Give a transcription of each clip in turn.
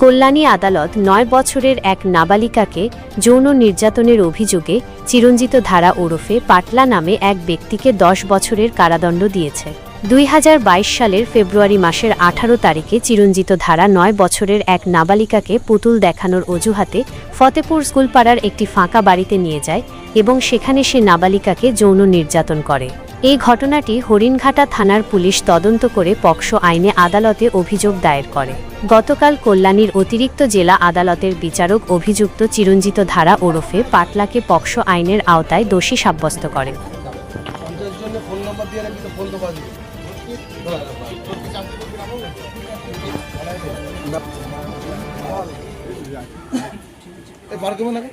কল্যাণী আদালত নয় বছরের এক নাবালিকাকে যৌন নির্যাতনের অভিযোগে চিরঞ্জিত ধারা ওরফে পাটলা নামে এক ব্যক্তিকে দশ বছরের কারাদণ্ড দিয়েছে। দুই হাজার বাইশ সালের ফেব্রুয়ারি মাসের আঠারো তারিখে চিরঞ্জিত ধারা নয় বছরের এক নাবালিকাকে পুতুল দেখানোর অজুহাতে ফতেপুর স্কুলপাড়ার একটি ফাঁকা বাড়িতে নিয়ে যায় এবং সেখানে সে নাবালিকাকে যৌন নির্যাতন করে। এই ঘটনাটি হরিণঘাটা থানার পুলিশ তদন্ত করে পক্সো আইনে আদালতে অভিযোগ দায়ের করে। গতকাল কল্যাণীর অতিরিক্ত জেলা আদালতের বিচারক অভিযুক্ত চিরঞ্জিত ধারা ওরফে পাটলাকে পক্সো আইনের আওতায় দোষী সাব্যস্ত করেন। বার নাকি?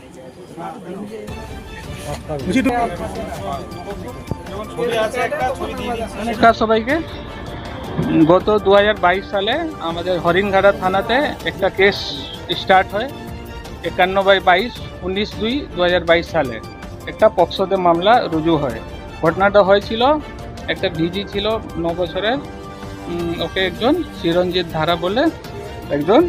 নমস্কার সবাইকে। গত দু হাজার বাইশ সালে আমাদের হরিণঘাটা থানাতে একটা কেস স্টার্ট হয় একান্ন বাই বাইশ, উনিশ দুই দু সালে। একটা পক্সোতে মামলা রুজু হয়। ঘটনাটা হয়েছিল, একটা ভিজি ছিল ন বছরের ওকে একজন চিরঞ্জিত ধারা বলে একজন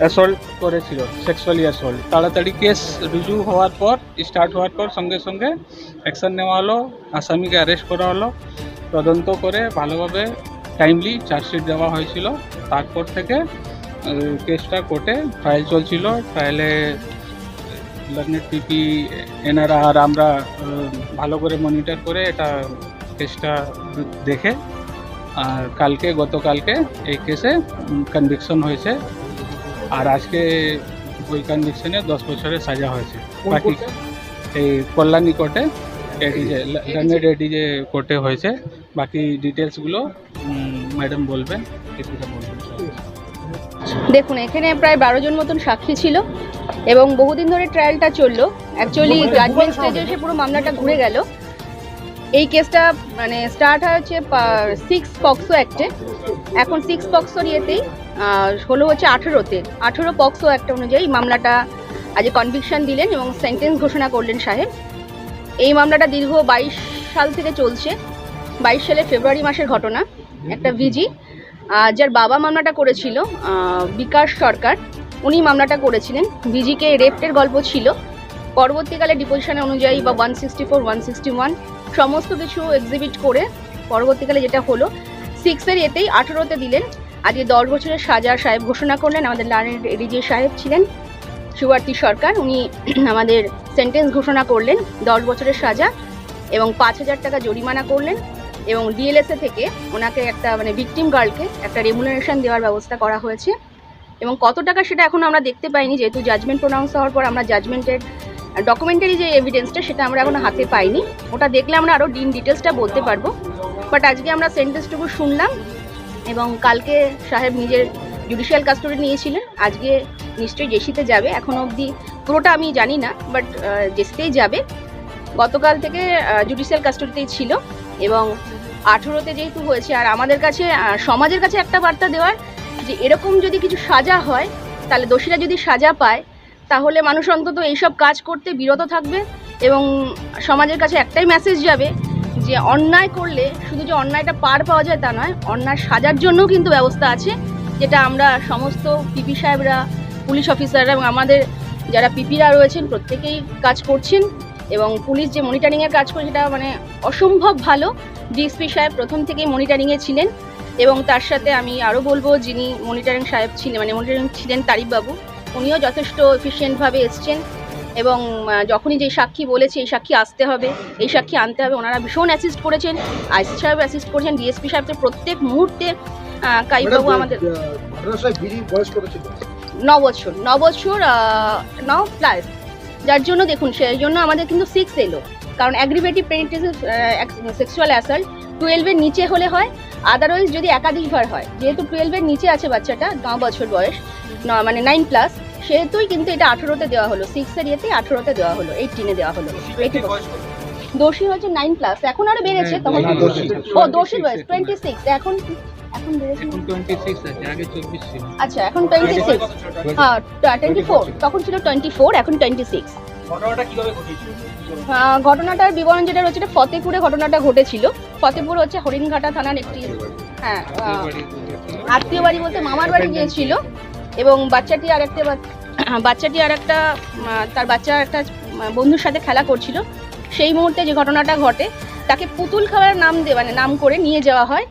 অ্যাসল্ট করেছিল সেক্সুয়ালি অ্যাসল্ট তাড়াতাড়ি কেস রুজু হওয়ার পর স্টার্ট হওয়ার পর সঙ্গে সঙ্গে অ্যাকশন নেওয়া হলো, আসামিকে অ্যারেস্ট করা হলো। তদন্ত করে ভালোভাবে টাইমলি চার্জশিট দেওয়া হয়েছিল। তারপর থেকে কেসটা কোর্টে ট্রায়াল চলছিল। ট্রায়ালে লার্নেট পিপি এনারা আর আমরা ভালো করে মনিটর করে এটা কেসটা দেখে, আর কালকে, গতকালকে এই কেসে কনভিকশন হয়েছে। আর আজকে ওই কনভিকশনে দশ বছরের সাজা হয়েছে। বাকি এই কল্যাণী কোর্টে এডিজে লার্নেড এডিজে কোর্টে হয়েছে বাকি ডিটেলসগুলো ম্যাডাম বলবেন কিছুটা বলবেন? দেখুন এখানে প্রায় বারো জন মতন সাক্ষী ছিল এবং বহুদিন ধরে ট্রায়ালটা চলল। অ্যাকচুয়ালি জাজমেন্ট স্টেজে এসে পুরো মামলাটা ঘুরে গেল। এই কেসটা মানে স্টার্ট হয়েছে সিক্স পক্সো অ্যাক্টে এখন সিক্স পক্সোর ইয়েতেই হলো হচ্ছে আঠেরোতে। আঠেরো পক্সো অ্যাক্ট অনুযায়ী মামলাটা আজ কনভিকশন দিলেন এবং সেন্টেন্স ঘোষণা করলেন সাহেব এই মামলাটা দীর্ঘ বাইশ সাল থেকে চলছে। বাইশ সালে ফেব্রুয়ারি মাসের ঘটনা, একটা ভিজি। যার বাবা মামলাটা করেছিল বিকাশ সরকার, উনি মামলাটা করেছিলেন। ভিজিকে রেপ্টের গল্প ছিল। পরবর্তীকালে ডিপোজিশন অনুযায়ী বা one sixty four one sixty one সমস্ত কিছু এক্সিবিট করে পরবর্তীকালে যেটা হলো সিক্সের এতেই আঠেরোতে দিলেন। আজকে দশ বছরের সাজা সাহেব ঘোষণা করলেন। আমাদের লার্নের এডিজে সাহেব ছিলেন সুভার্তী সরকার। উনি আমাদের সেন্টেন্স ঘোষণা করলেন, দশ বছরের সাজা এবং পাঁচ হাজার টাকা জরিমানা করলেন এবং ডিএলএসএ থেকে ওনাকে একটা মানে ভিকটিম গার্লকে একটা রেমুনারেশন দেওয়ার ব্যবস্থা করা হয়েছে। এবং কত টাকা সেটা এখন আমরা দেখতে পাইনি, যেহেতু জাজমেন্ট প্রোনাউন্স হওয়ার পর আমরা জাজমেন্টের ডকুমেন্টারি যে এভিডেন্সটা সেটা আমরা এখন হাতে পাইনি। ওটা দেখলে আমরা আরও ডিন ডিটেলসটা বলতে পারব। বাট আজকে আমরা সেন্টেন্সটুকু শুনলাম এবং কালকে সাহেব নিজের জুডিশিয়াল কাস্টডি নিয়েছিলেন। আজকে নিশ্চয়ই জেসিতে যাবে। এখনও অবধি পুরোটা আমি জানি না বাট জেসিতেই যাবে। গতকাল থেকে জুডিশিয়াল কাস্টডিতেই ছিল এবং আঠেরোতে যেহেতু হয়েছে, আর আমাদের কাছে সমাজের কাছে একটা বার্তা দেওয়ার যে এরকম যদি কিছু সাজা হয়, তাহলে দোষীরা যদি সাজা পায় তাহলে মানুষ অন্তত এইসব কাজ করতে বিরত থাকবে এবং সমাজের কাছে একটাই মেসেজ যাবে যে অন্যায় করলে, শুধু যে অন্যায়টা পার পাওয়া যায় তা নয়, অন্যায় সাজার জন্যও কিন্তু ব্যবস্থা আছে, যেটা আমরা সমস্ত পিপি সাহেবরা, পুলিশ অফিসাররা এবং আমাদের যারা পিপিরা রয়েছেন প্রত্যেকেই কাজ করছেন এবং পুলিশ যে মনিটরিংয়ের কাজ করে সেটা মানে অসম্ভব ভালো। ডিএসপি সাহেব প্রথম থেকেই মনিটরিংয়ে ছিলেন এবং তার সাথে আমি আরও বলব যিনি মনিটরিং সাহেব ছিলেন মানে মনিটরিং ছিলেন তারিফবাবু। উনিও যথেষ্ট এফিসিয়েন্টভাবে এসছেন এবং যখনই যে সাক্ষী বলেছে এই সাক্ষী আসতে হবে এই সাক্ষী আনতে হবে। ওনারা ভীষণ অ্যাসিস্ট করেছেন আইসি সাহেব অ্যাসিস্ট করেছেন ডিএসপি সাহেব তো প্রত্যেক মুহূর্তে কাইবাবু আমাদের ন বছর ন বছর ন প্লাস যার জন্য দেখুন সেই জন্য আমাদের কিন্তু সিক্স এলো। কারণ অ্যাগ্রিভেটিভ পেনিট্রেশন সেক্সুয়াল অ্যাসাল্ট টুয়েলভের নিচে হলে হয় আদারওয়াইজ যদি একাধিকবার হয় যেহেতু টুয়েলভের নিচে আছে বাচ্চাটা ন বছর বয়স ন- মানে নাইন প্লাস সেহেতুই কিন্তু এটা আঠেরোতে দেওয়া হলো সিক্সের ইয়েতে আঠেরোতে দেওয়া হলো এইটিনে দেওয়া হলো। দোষী হচ্ছে নাইন প্লাস এখন আরও বেড়েছে তখন না, ও দোষী বয়স টোয়েন্টি সিক্স এখন এখন বেড়েছে। এখন টোয়েন্টি সিক্স আছে আগে চব্বিশ ছিল। আচ্ছা এখন টোয়েন্টি সিক্স হ্যাঁ টোয়েন্টি ফোর তখন ছিল টোয়েন্টি ফোর এখন টোয়েন্টি সিক্স ঘটনাটার বিবরণ যেটা রয়েছে এটা ফতেপুরে ঘটনাটা ঘটেছিল। ফতেপুর হচ্ছে হরিণঘাটা থানার একটি হ্যাঁ আত্মীয় বাড়ি বলতে মামার বাড়ি গিয়েছিল। এবং বাচ্চাটি আর একটা বাচ্চাটি আর একটা তার বাচ্চা একটা বন্ধুর সাথে খেলা করছিল। সেই মুহূর্তে যে ঘটনাটা ঘটে, তাকে পুতুল খাওয়ার নাম দিয়ে মানে নাম করে নিয়ে যাওয়া হয়।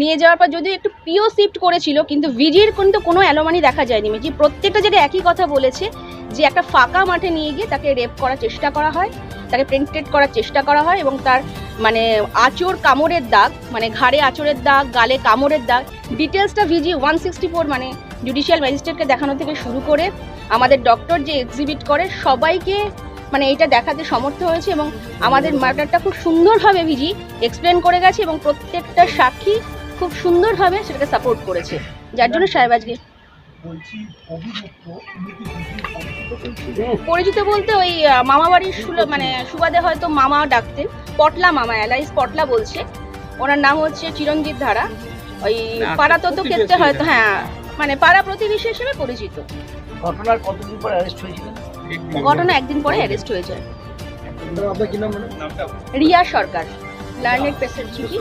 নিয়ে যাওয়ার পর যদিও একটু পিও শিফট করেছিল, কিন্তু ভিজির কিন্তু কোনো অ্যালোমানি দেখা যায়নি। মিজি প্রত্যেকটা জায়গায় একই কথা বলেছে, যে একটা ফাঁকা মাঠে নিয়ে গিয়ে তাকে রেপ করার চেষ্টা করা হয়, তাকে প্রেন্টেড করার চেষ্টা করা হয় এবং তার মানে আঁচড় কামড়ের দাগ মানে ঘাড়ে আঁচড়ের দাগ, গালে কামড়ের দাগ ডিটেলসটা ভিজি ওয়ান সিক্সটি ফোর মানে জুডিশিয়াল ম্যাজিস্ট্রেটকে দেখানো থেকে শুরু করে আমাদের ডক্টর যে এক্সিবিট করে সবাইকে মানে এটা দেখাতে সমর্থ হয়েছে এবং আমাদের ম্যাটারটা খুব সুন্দরভাবে ভিজি এক্সপ্লেন করে গেছে এবং প্রত্যেকটা সাক্ষী খুব সুন্দরভাবে সেটাকে সাপোর্ট করেছে। যার জন্য সাহেব আজকে পরিচিত বলতে ওই মামা বাড়ির মানে সুবাদে হয়তো মামা ডাকতেন পটলা মামা এলাইস পটলা বলছে। ওনার নাম হচ্ছে চিরঞ্জিত ধারা। ওই পাড়া তত ক্ষেত্রে হয়তো হ্যাঁ। মানে পাড়া প্রতিবেশী হিসেবে পরিচিত। ঘটনার কতদিন পরে অ্যারেস্ট হয়েছিলেন? ঘটনা একদিন পরে অ্যারেস্ট হয়ে যায়। আপনার কি নাম madam Riya Sarkar learned patient চিঠি।